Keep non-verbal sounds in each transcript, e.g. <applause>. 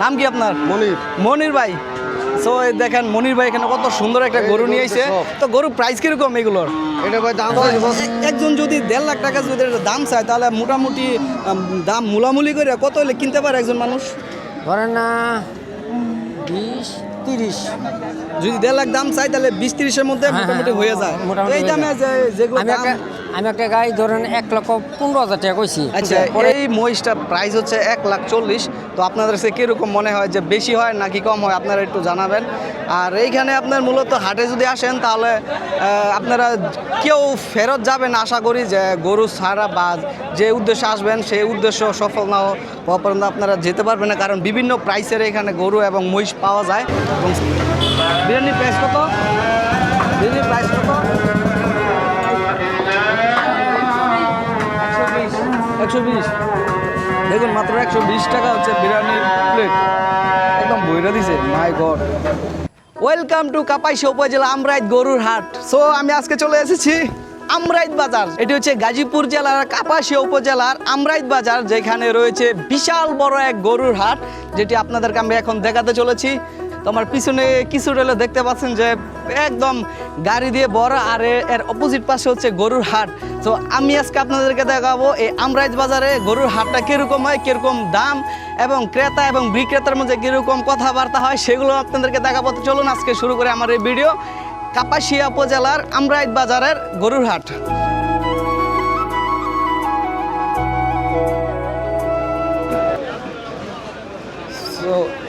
নাম কি আপনার? মনির। মনির ভাই। সো দেখেন মনির ভাই এখানে কত সুন্দর একটা গরু নিয়ে এসে তো গরুর প্রাইস কীরকম এগুলোর? এটা ভাই দাম একজন যদি দেড় লাখ টাকা যদি দাম চায় তাহলে মোটামুটি দাম মূলামূলি করে কত হলে কিনতে পারে একজন মানুষ? ধরেন না বিশ তিরিশ। যদি দেড় লাখ দাম চাই তাহলে বিশ তিরিশের মধ্যে হ্যাঁ, মোটামুটি হ্যাঁ, হয়ে যায় এই দামে যে- যেগুলো আমি একটা গাই ধরেন এক লক্ষ পনেরো হাজার টাকা কইছি। আচ্ছা এই মহিষটা প্রাইস হচ্ছে এক লাখ চল্লিশ। তো আপনাদের কাছে কীরকম মনে হয় যে বেশি হয় নাকি কম হয় আপনারা একটু জানাবেন। আর এইখানে আপনার মূলত হাটে যদি আসেন তাহলে আপনারা কেউ ফেরত যাবেন আশা করি যে গরু ছাড়া বা যে উদ্দেশ্যে আসবেন সেই উদ্দেশ্য সফল না হওয়া পর্যন্ত আপনারা যেতে পারবেন না কারণ বিভিন্ন প্রাইসের এখানে গরু এবং মহিষ পাওয়া যায়। এবং বিরিয়ানির প্রাইস কত? বিরিয়ানির প্রাইস কত? একশো বিশ। দেখুন মাত্র একশো বিশ টাকা হচ্ছে বিরিয়ানির প্লেট একদম বইরা দিছে। মাই গড ওয়েলকাম টু কাপাইশি উপজেলা আমরাইত গরুর হাট। সো আমি আজকে চলে এসেছি আমরাইত বাজার। এটি হচ্ছে গাজীপুর জেলার কাপাসিয়া উপজেলার আমরাইত বাজার, যেখানে রয়েছে বিশাল বড় এক গরুর হাট, যেটি আপনাদেরকে আমি এখন দেখাতে চলেছি। তো আমার পিছনে কিছু রেলে দেখতে পাচ্ছেন যে একদম গাড়ি দিয়ে বড়, আর এর- এর অপোজিট পাশে হচ্ছে গরুর হাট। তো আমি আজকে আপনাদেরকে দেখাবো এই আমরাইজ বাজারে গরুর হাটটা কীরকম হয়, কীরকম দাম, এবং ক্রেতা এবং বিক্রেতার মধ্যে কীরকম কথাবার্তা হয়, সেগুলো আপনাদেরকে দেখাবো। তো চলুন আজকে শুরু করে আমার এই ভিডিও। কাপাসিয়া উপজেলার আমরাইজ বাজারের গরুর হাট।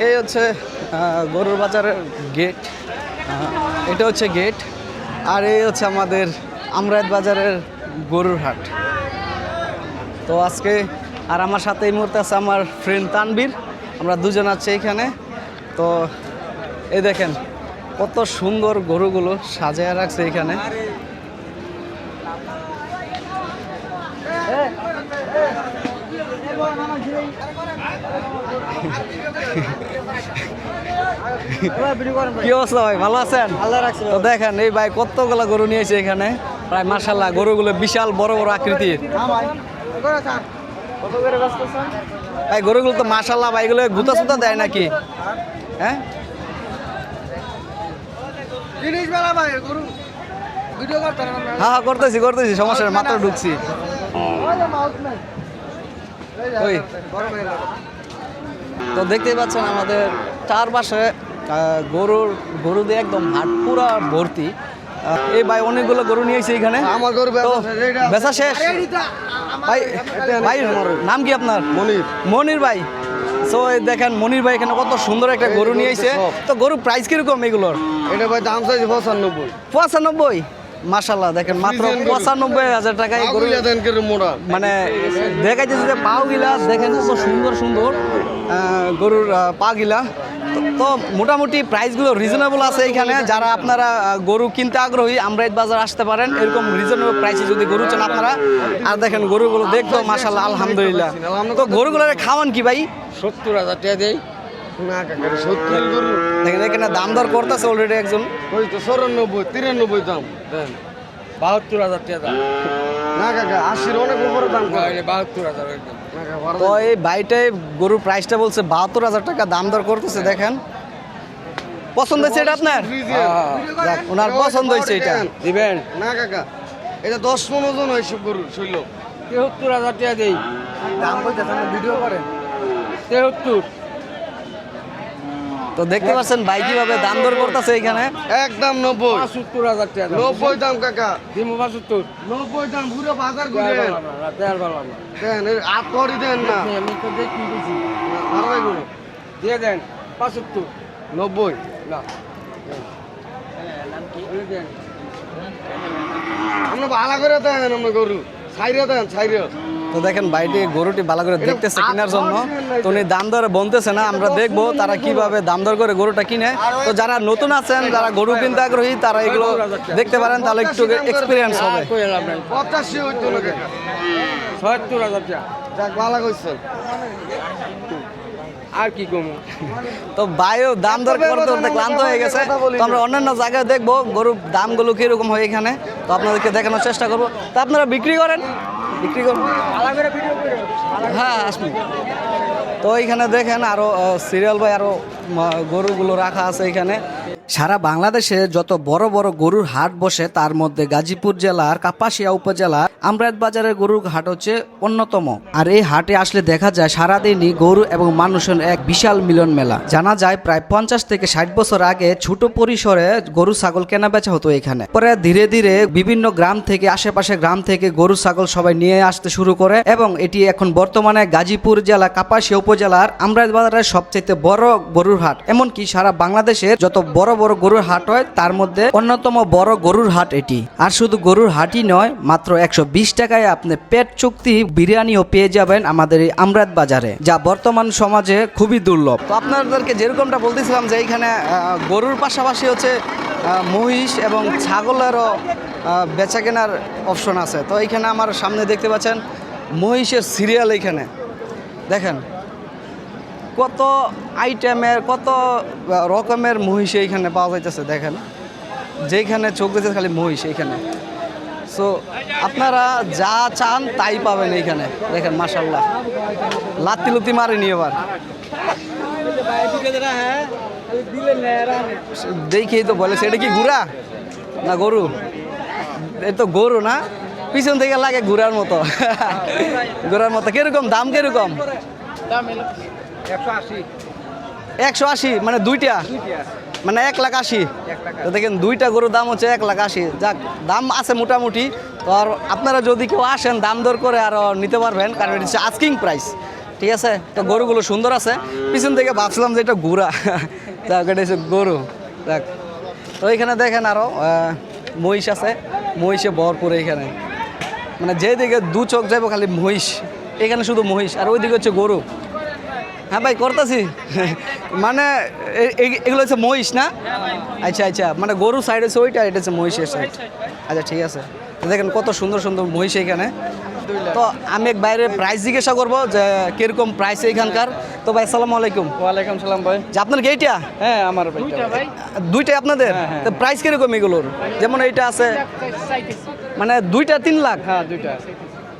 এই হচ্ছে গরুর বাজারের গেট এটা হচ্ছে গেট আর এই হচ্ছে আমাদের আমরাত বাজারের গরুর হাট। তো আজকে আর আমার সাথে এই মুহূর্তে আছে আমার ফ্রেন্ড তানবীর আমরা দুজন আছি এখানে। তো এই দেখেন, কত সুন্দর গরুগুলো সাজায় রাখছে এখানে। কি অবস্থা ভাই? ভালো আছেন? তো দেখেন এই ভাই কতগুলো গরু নিয়েছে এখানে? প্রায় মার্শাল্লাহ গরুগুলো বিশাল বড় বড় আকৃতির। ভাই। গরুগুলো তো মার্শাল্লাহ ভাই এগুলো গুতা সুতা দেয় নাকি? হ্যাঁ? হ্যাঁ হ্যাঁ করতেছি করতেছি সমস্যা মাত্র ঢুকছি। ওই। তো দেখতেই পাচ্ছেন আমাদের চারপাশে গরুর গরু দিয়ে একদম হাট পুরা ভর্তি। এই ভাই অনেকগুলো গরু নিয়েছে এখানে। আমার গরু বেচা শেষ, ভাই ভাই নাম কি আপনার? মনির। মনির ভাই। সো দেখেন মনির ভাই এখানে কত সুন্দর একটা গরু গরু নিয়েছে তো গরু প্রাইস কীরকম এগুলোর? এটা ভাই দাম চাইছে পঁচানব্বই। পঁচানব্বই? মাসাল্লাহ দেখেন মাত্র। পঁচানব্বই হাজার টাকায় গরু। মানে দেখা যাচ্ছে যে পাও গিলা দেখেন কত সুন্দর সুন্দর গরুর পা গিলা তো- মোটামুটি প্রাইসগুলো রিজনেবল আছে এখানে। যারা আপনারা গরু কিনতে আগ্রহী আমরাইত বাজার আসতে পারেন। এরকম রিজনেবল প্রাইসে যদি গরু চান আপনারা। আর দেখেন গরুগুলো দেখতো মাসাল্লাহ আলহামদুলিল্লাহ। তো গরুগুলো খাওয়ান কি ভাই? সত্তর হাজার টাকা গরু। দেখেন এখানে দাম দর করতেছে অলরেডি একজন। ওই তো চৌরানব্বই তিরানব্বই দাম। বাহাত্তর হাজার টাকা দাম। না কাকা আশির অনেক উপরে দাম। বাহাত্তর হাজার তো এই বাইটাই গরুর প্রাইসটা বলছে বাহাত্তর হাজার টাকা দাম দর করতেছে দেখেন। পছন্দ হয়েছে এটা আপনার? ওনার পছন্দ হয়েছে এটা। দিবেন। না কাকা এটা দশ পনেরো জন হয় সব গরু শৈল। তেহত্তর হাজার টাকা দেই। দাম কইতেছেন ভিডিও করেন। তেহত্তর। তো দেখতে পাচ্ছেন ভাই কীভাবে দাম দর করতেছে এখানে? একদম নব্বই। পঁচাত্তর হাজার টাকা নব্বই দাম কাকা। দিমো পঁচাত্তর। নব্বই দাম পুরো বাজার ঘুরে। দেন আট করি দেন না। আমি তো দেখি ভালো দিয়ে দেন পঁচাত্তর। নব্বই। না। দেন। আমরা ভালো করে দেন আমরা গরু। ছাইরে দেন ছাইরে। তো দেখেন ভাইটি গরুটি ভালো করে দেখতেছে কেনার জন্য। তো উনি দাম দরে বলতেছে না আমরা দেখব তারা কীভাবে দাম দর করে গরুটা কিনে। তো যারা নতুন আছেন যারা গরু কিনতে আগ্রহী তারা এগুলো দেখতে পারেন তাহলে একটু এক্সপিরিয়েন্স হবে। আর কি কমু? তো ভাইও দাম দর করতে করতে ক্লান্ত হয়ে গেছে। তো আমরা অন্যান্য জায়গায় দেখব গরুর দামগুলো কীরকম হয় এখানে। তো আপনাদেরকে দেখানোর চেষ্টা করব। তো আপনারা বিক্রি করেন। বিক্রি হ্যাঁ আসুন তো এইখানে দেখেন আরও সিরিয়াল বাই আরও উম, গরুগুলো রাখা আছে এখানে সারা বাংলাদেশে যত বড় বড় গরুর হাট বসে তার মধ্যে গাজীপুর জেলার কাপাসিয়া উপজেলার আমরাত বাজারের গরুর হাট হচ্ছে অন্যতম। আর এই হাটে আসলে দেখা যায় সারাদিনই গরু এবং মানুষের এক বিশাল মিলন মেলা। জানা যায় প্রায় পঞ্চাশ থেকে ষাট বছর আগে ছোট পরিসরে গরু, ছাগল কেনা বেচা হতো এখানে। পরে ধীরে ধীরে বিভিন্ন গ্রাম থেকে, আশেপাশে গ্রাম থেকে গরু, ছাগল সবাই নিয়ে আসতে শুরু করে এবং এটি এখন বর্তমানে গাজীপুর জেলা, কাপাসিয়া উপজেলার আমরাত বাজারের সবচেয়ে বড় গরুর হাট। এমনকি সারা বাংলাদেশের যত বড় বড় গরুর হাট হয়, তার মধ্যে অন্যতম বড় গরুর হাট এটি। আর শুধু গরুর হাটই নয়, মাত্র একশো বিশ টাকায় আপনি পেট চুক্তি, বিরিয়ানিও পেয়ে যাবেন আমাদের এই আমরাত বাজারে, যা বর্তমান সমাজে খুবই দুর্লভ। তো আপনাদেরকে যেরকমটা বলতেছিলাম যে এইখানে গরুর পাশাপাশি হচ্ছে মহিষ এবং ছাগলেরও বেচা কেনার অপশন আছে। তো এইখানে আমার সামনে দেখতে পাচ্ছেন, মহিষের সিরিয়াল এইখানে। দেখেন, কত আইটেমের কত রকমের মহিষ এইখানে পাওয়া যাইতেছে, দেখেন। যেখানে চোখ দিতেছে খালি মহিষ এইখানে। সো আপনারা যা চান তাই পাবেন এইখানে। দেখেন মাসাল্লাহ লাত্তি লুতি মারেনি এবার। দেখেই তো বলেছে, এটা কি গুড়া? না, গরু। এটা তো গরু না। পিছন থেকে লাগে ঘুরার মতো। ঘোরার মতো। কীরকম দাম, কীরকম? একশো আশি মানে দুইটা? মানে এক লাখ আশি। তো দেখেন দুইটা গরুর দাম হচ্ছে এক লাখ আশি। যাক, দাম আছে মোটামুটি। তো আর আপনারা যদি কেউ আসেন, দাম দর করে আরও নিতে পারবেন, কারণ এটা হচ্ছে আস্কিং প্রাইস ঠিক আছে? তো গরুগুলো সুন্দর আছে। পিছন থেকে ভাবছিলাম যে এটা গুড়া। <laughs> যাক, এটা হচ্ছে গরু। যাক, তো এখানে দেখেন আরও মহিষ আছে। মহিষে ভরপুর এখানে। মানে যেদিকে দু চোখ যাব খালি মহিষ। এখানে শুধু মহিষ, আর ওইদিকে হচ্ছে গরু। হ্যাঁ ভাই করতেছি। মানে এগুলো হচ্ছে মহিষ না? আচ্ছা আচ্ছা মানে গরু সাইড হচ্ছে ওইটা এটা হচ্ছে মহিষের সাইড আচ্ছা ঠিক আছে। দেখেন কত সুন্দর সুন্দর মহিষ এখানে। তো আমি এক বাইরে প্রাইস জিজ্ঞাসা করব যে কীরকম প্রাইস এখানকার তো ভাই আসসালামু আলাইকুম। ওয়ালাইকুম সালাম ভাই। যে আপনার কি এইটা হ্যাঁ আমার ভাই। দুইটাই আপনাদের? তো প্রাইস কীরকম এগুলোর? যেমন এইটা আছে মানে দুইটা তিন লাখ? হ্যাঁ দুইটা।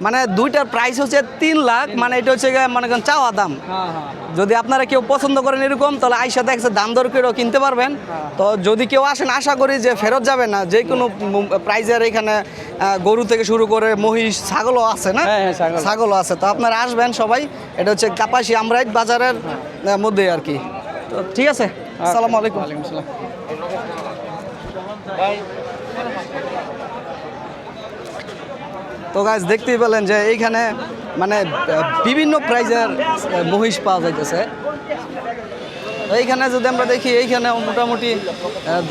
মানে দুইটার প্রাইস হচ্ছে তিন লাখ মানে এটা হচ্ছে মনে করেন চাওয়া দাম। হ্যাঁ হ্যাঁ যদি আপনারা কেউ পছন্দ করেন এরকম তাহলে আইসা দেখছে দাম দর করেও কিনতে পারবেন। তো যদি কেউ আসেন আশা করি যে ফেরত যাবে না। যে কোনো প্রাইজের এখানে গরু থেকে শুরু করে মহিষ ছাগলও আছে না? হ্যাঁ, হ্যাঁ, ছাগল। ছাগলও আছে। তো আপনারা আসবেন সবাই। এটা হচ্ছে কাপাসি আমরাইট বাজারের মধ্যে আর কি। তো ঠিক আছে। আসসালামু আলাইকুম। ওয়ালাইকুম সালাম তো গাছ দেখতেই পেলেন যে এইখানে মানে বিভিন্ন প্রাইজের মহিষ পাওয়া যাইতেছে। এইখানে যদি আমরা দেখি, এইখানে মোটামুটি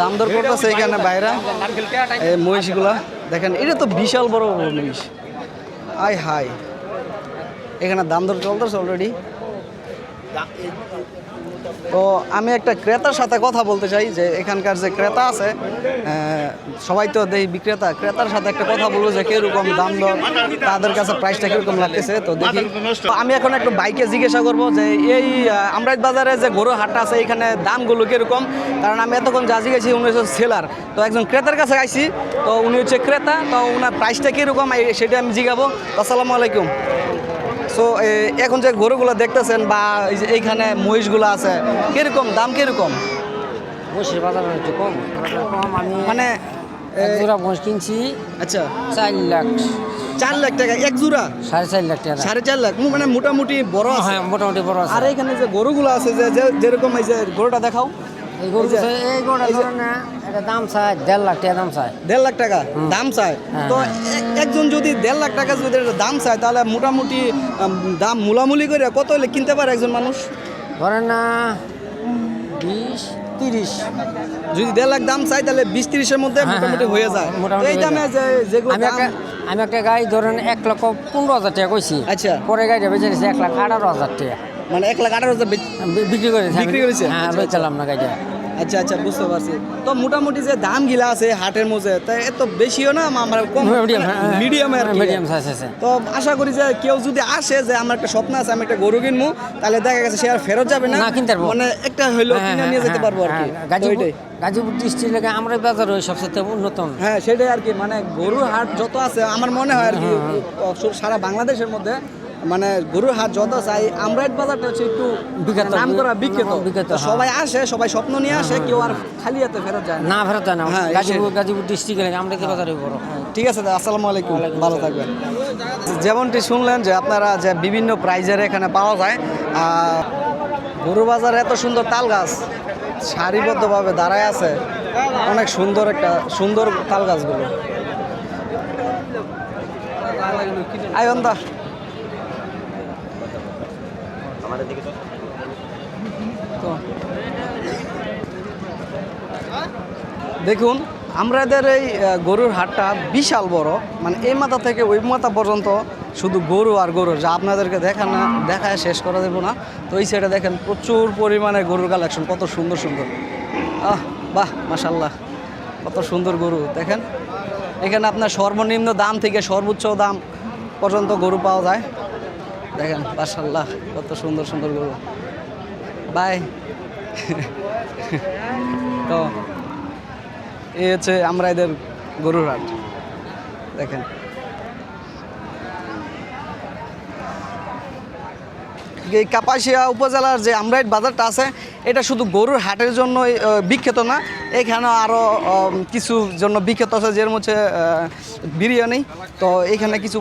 দাম দর করতেছে এইখানে বাইরে। এই মহিষগুলা, দেখেন, এটা তো বিশাল বড় বড় মহিষ। আয় হাই এখানে দাম দর চলতেছে অলরেডি তো আমি একটা ক্রেতার সাথে কথা বলতে চাই যে এখানকার যে ক্রেতা আছে সবাই তো দেই বিক্রেতা, ক্রেতার সাথে একটা কথা বলব যে কীরকম দাম দর, তাদের কাছে প্রাইসটা কীরকম লাগতেছে, তো দেখি। তো আমি এখন একটু বাইকে জিজ্ঞাসা করব যে এই আমরাইত বাজারে যে গরু হাটটা আছে, এখানে দামগুলো কীরকম? কারণ আমি এতক্ষণ যা জিজ্ঞেছি উনি হচ্ছে সেলার তো একজন ক্রেতার কাছে আইছি, তো উনি হচ্ছে ক্রেতা, তো ওনার প্রাইসটা কীরকম সেটা আমি জিগাবো। আসসালামু আলাইকুম। সো এখন যে গরুগুলো দেখতেছেন বা এই যে এইখানে মহিষগুলো আছে কীরকম দাম কীরকম? মহিষের বাজার একটু কম। মানে এক জোড়া মহিষ কিনছি আচ্ছা। চার লাখ। চার লাখ টাকা এক জোড়া? সাড়ে চার লাখ টাকা। সাড়ে চার লাখ। মানে মোটামুটি বড় হ্যাঁ মোটামুটি বড় আর এখানে যে গরুগুলো আছে যে যে- যেরকম এই যে গরুটা দেখাও। দেড় লাখ টাকা দাম চায়। দেড় লাখ টাকা দাম চায়। হ্যাঁ, তো হ্যাঁ। একজন যদি দেড় লাখ টাকা যদি দাম চায় তাহলে মোটামুটি দাম মূলামূলি করে কত হলে কিনতে পারে একজন মানুষ? ধরেন না বিশ তিরিশ। যদি দেড় লাখ দাম চাই তাহলে বিশ তিরিশের মধ্যে হ্যাঁ, মোটামুটি হ্যাঁ, যায়। এই দামে যে যেগুলো আমি একটা গাড়ি ধরেন এক লক্ষ পনেরো হাজার টাকা কইছি। আচ্ছা। পরে গাড়িটা বেঁচে নিয়েছি এক লাখ আঠারো হাজার টাকা। মানে এক লাখ আঠারো হাজার বিক্রি করেছি। বিক্রি করেছে? হ্যাঁ আচ্ছা, বেচালাম না গাড়িটা আচ্ছা আচ্ছা বুঝতে পারছি। তো মোটামুটি যে দাম গিলা আছে হাটের মধ্যে তা এত বেশিও না আমরা কম মিডিয়াম মিডিয়াম আর মিডিয়াম সাইজ আছে। তো আশা করি যে কেউ যদি আসে যে আমার একটা স্বপ্ন আছে আমি একটা গরু কিনবো তাহলে দেখা গেছে সে আর ফেরত যাবে না। না, কিনতে পারব। মানে একটা হইল হ্যাঁ, কিনে নিয়ে যেতে হ্যাঁ, পারব আর কি। হ্যাঁ, গাজীপুর গাজীপুর ডিস্ট্রিক্ট লেগে আমরা বাজার ওই সবচেয়ে উন্নত হ্যাঁ সেটাই আর কি। মানে গরুর হাট যত আছে আমার মনে হয় আর কি সারা বাংলাদেশের মধ্যে মানে গরুর হাট যত চাই আমরাইট বাজারটা হচ্ছে একটু বিখ্যাত। নাম করা বিখ্যাত বিখ্যাত, হ্যাঁ। সবাই আসে সবাই স্বপ্ন নিয়ে আসে কেউ আর খালি হাতে ফেরত যায় না। ফেরত যায় না। হ্যাঁ, গাজীপুর গাজীপুর ডিস্ট্রিক্টে আমরা বাজারে বড়? ঠিক আছে দাদা আসসালামু আলাইকুম। ভালো থাকবেন। যেমনটি শুনলেন যে আপনারা যে বিভিন্ন প্রাইজের এখানে পাওয়া যায় গরু বাজারে এত সুন্দর তাল গাছ সারিবদ্ধভাবে দাঁড়ায় আছে। অনেক সুন্দর একটা সুন্দর তাল গাছগুলো আয়ন্দা তো দেখুন আমাদের এই গরুর হাটটা বিশাল বড়। মানে এই মাথা থেকে ওই মাথা পর্যন্ত শুধু গরু আর গরু। যা আপনাদেরকে দেখানো দেখায় শেষ করা দেবো না। তো এই সাইডে দেখেন প্রচুর পরিমাণে গরুর কালেকশন কত সুন্দর সুন্দর। আহ, বাহ মাশাল্লাহ কত সুন্দর গরু। দেখেন, এখানে আপনার সর্বনিম্ন দাম থেকে সর্বোচ্চ দাম পর্যন্ত গরু পাওয়া যায়। দেখেন মাশাল্লাহ কত সুন্দর সুন্দর গরু। বাই। তো, এই হচ্ছে আমরা এদের গরুর হাট। দেখেন। এই কাপাসিয়া উপজেলার যে আমরাইট বাজারটা আছে, এটা শুধু গরুর হাটের জন্য বিখ্যাত না। এখানে আরও কিছু জন্য বিখ্যাত আছে যেরকম হচ্ছে বিরিয়ানি। তো এখানে কিছু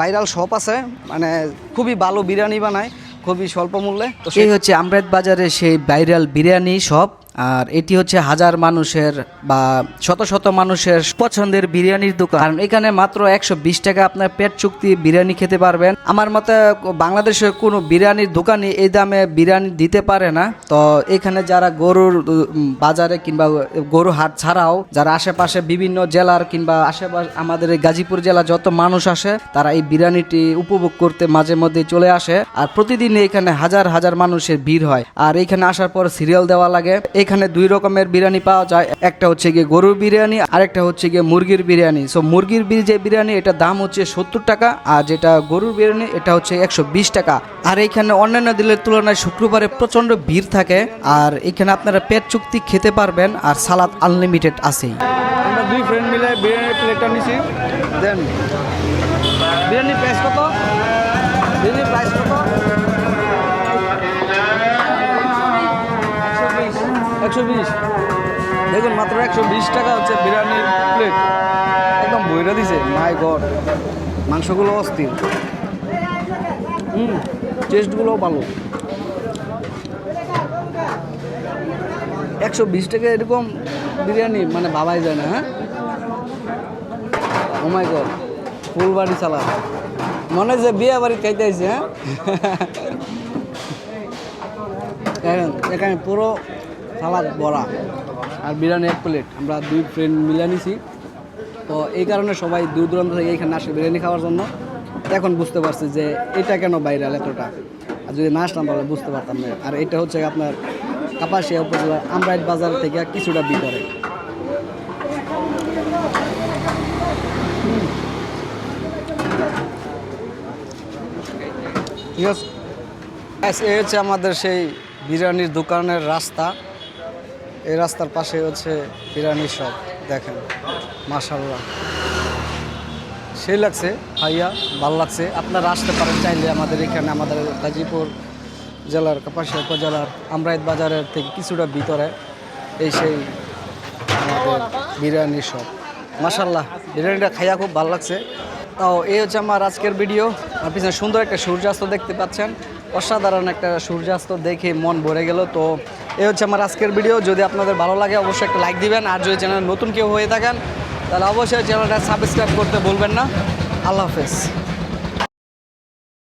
ভাইরাল শপ আছে মানে খুবই ভালো বিরিয়ানি বানায়, খুবই স্বল্প মূল্যে। তো সেই হচ্ছে আমরাইট বাজারে সেই ভাইরাল বিরিয়ানি শপ। আর এটি হচ্ছে হাজার মানুষের বা শত শত মানুষের পছন্দের বিরিয়ানির দোকান। কারণ এখানে মাত্র একশো বিশ টাকা আপনার পেট চুক্তি বিরিয়ানি খেতে পারবেন। আমার মতে বাংলাদেশের কোনো বিরিয়ানির দোকানই এই দামে বিরিয়ানি দিতে পারে না। তো এখানে যারা গরুর বাজারে কিংবা গরু হাট ছাড়াও, যারা আশেপাশে বিভিন্ন জেলার কিংবা আশেপাশে আমাদের গাজীপুর জেলা যত মানুষ আসে, তারা এই বিরিয়ানিটি উপভোগ করতে মাঝে মধ্যে চলে আসে। আর প্রতিদিন এখানে হাজার হাজার মানুষের ভিড় হয়। আর এখানে আসার পর সিরিয়াল দেওয়া লাগে। এখানে দুই রকমের বিরিয়ানি পাওয়া যায়। একটা হচ্ছে গিয়ে গরুর বিরিয়ানি, আরেকটা হচ্ছে গিয়ে মুরগির বিরিয়ানি। সো মুরগির যে বিরিয়ানি, এটা দাম হচ্ছে সত্তর টাকা, আর যেটা গরুর বিরিয়ানি, এটা হচ্ছে একশো বিশ টাকা। আর এখানে অন্যান্য দিনের তুলনায় শুক্রবারে প্রচণ্ড ভিড় থাকে, আর এখানে আপনারা পেট চুক্তি খেতে পারবেন, আর সালাদ আনলিমিটেড আছেই আমরা দুই ফ্রেন্ড মিলে প্লেটটা নিছি। দেন। প্রাইস কত? প্রাইস কত? একশো বিশ। দেখুন, মাত্র একশো বিশ টাকা হচ্ছে বিরিয়ানির প্লেট একদম বইরা দিছে। মাই গড মাংসগুলো অস্থির। হুম টেস্টগুলোও ভালো। একশো বিশ টাকা এরকম বিরিয়ানি মানে ভাবাই যায় না হ্যাঁ? ও মাই গড ফুল বাড়ি চালা মনে যে বিয়ে বাড়ি খাইতে হ্যাঁ? <laughs> এখানে পুরো সালাদ, বড়া আর বিরিয়ানি এক প্লেট আমরা দুই ফ্রেন্ড মিলে নিছি। তো এই কারণে সবাই দূর দূরান্ত থেকে এখানে আসে বিরিয়ানি খাওয়ার জন্য। এখন বুঝতে পারছি যে এটা কেন ভাইরাল এতটা। আর যদি না আসলাম তাহলে বুঝতে পারতাম না। আর এটা হচ্ছে আপনার কাপাসিয়া উপজেলার আমরাইট বাজার থেকে কিছুটা ভিতরে। ঠিক আছে? এই হচ্ছে আমাদের সেই বিরিয়ানির দোকানের রাস্তা। এই রাস্তার পাশে হচ্ছে বিরিয়ানির শপ দেখেন মাশাল্লাহ সেই লাগছে, ভাইয়া, ভালো লাগছে। আপনারা আসতে পারেন চাইলে আমাদের এখানে, আমাদের গাজীপুর জেলার, কাপাসিয়া উপজেলার, আমরাইত বাজারের থেকে কিছুটা ভিতরে এই সেই আমাদের বিরিয়ানির শপ মাশাল্লাহ বিরিয়ানিটা খাইয়া খুব ভালো লাগছে। তাও এই হচ্ছে আমার আজকের ভিডিও। আর পিছনে সুন্দর একটা সূর্যাস্ত দেখতে পাচ্ছেন। অসাধারণ একটা সূর্যাস্ত দেখে মন ভরে গেল। তো এই হচ্ছে আমার আজকের ভিডিও। যদি আপনাদের ভালো লাগে, অবশ্যই একটা লাইক দিবেন। আর যদি চ্যানেল নতুন কেউ হয়ে থাকেন, তাহলে অবশ্যই চ্যানেলটা সাবস্ক্রাইব করতে বলবেন না। আল্লাহ হাফেজ।